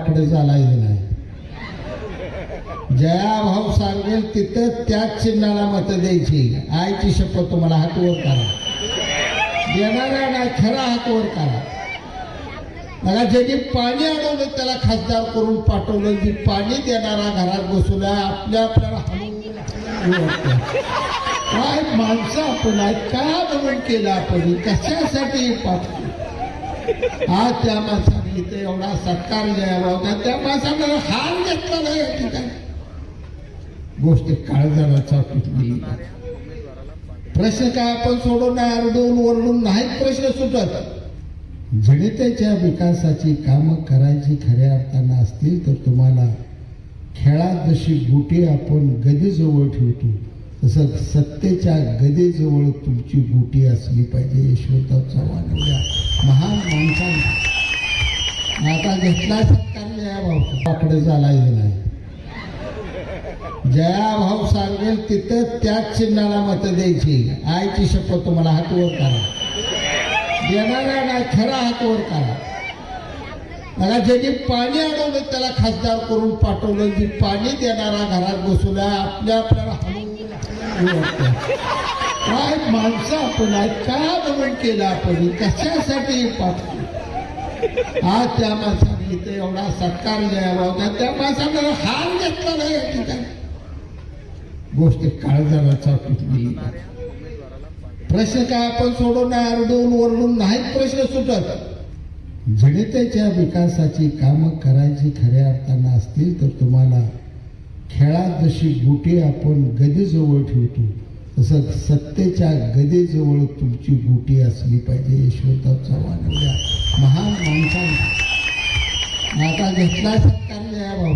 वाकडं चालायचं नाही. जया भाऊ सांगेल तिथं त्याच चिन्हाला मत द्यायची. आईची शपथ तुम्हाला हातवर करा. देणारा नाही खरा हातवर करा. मला ज्यांनी पाणी अडवलं त्याला खासदार करून पाठवलं जी पाणी देणारा घरात बसवला आपल्या आपल्याला काय माणसं आपण आहे का म्हणून केलं आपण? कशासाठी पाठवलं आज त्या माणसाने इथे एवढा सत्कार द्यावा होता त्या माणसाने हाल घेतला नाही ठिकाणी. गोष्ट काळजाला पिटली प्रश्न काय आपण सोडवणार आरडून ओरडून नाहीत प्रश्न सुटत. जनतेच्या विकासाची कामं करायची खऱ्या अर्थानं असतील तर तुम्हाला खेळात जशी गुटी आपण गदीजवळ ठेवतो तसं सत्तेच्या गदेजवळ तुमची गोटी असली पाहिजे यशवंतराव चव्हाण एवढ्या महान माणसांना. आता घेतला सत्कार या भाऊ पाकडे चालायचं नाही. जया भाऊ सांगेल तिथं त्याच चिन्हाला मत द्यायची. आईची शपथ तुम्हाला हातवर करा देणारा नाही खरा हातवर करा मला ज्यांनी पाणी अडवलं त्याला खासदार करून पाठवलं. जी पाणी देणारा घरात बसवला आपल्या आपल्याला काय माणसं आपण आहे का म्हणून केलं आपण? कशासाठी हे हा आज त्या माणसाने इथे एवढा सत्कार द्यावा होता. त्या माणसाने हाल घेतला नाही या ठिकाणी. गोष्ट काळजाला पिटली प्रश्न काय आपण सोडून आरडून ओरडून नाहीत प्रश्न सुटत. जनतेच्या विकासाची कामं करायची खऱ्या अर्थानं असतील तर तुम्हाला खेळात जशी गुटी आपण गदीजवळ ठेवतो तसं सत्तेच्या गदीजवळ तुमची गुटी असली पाहिजे यशवंतराव चव्हाण एवढ्या महान माणसांना. आता घेतला सत्कार या भाऊ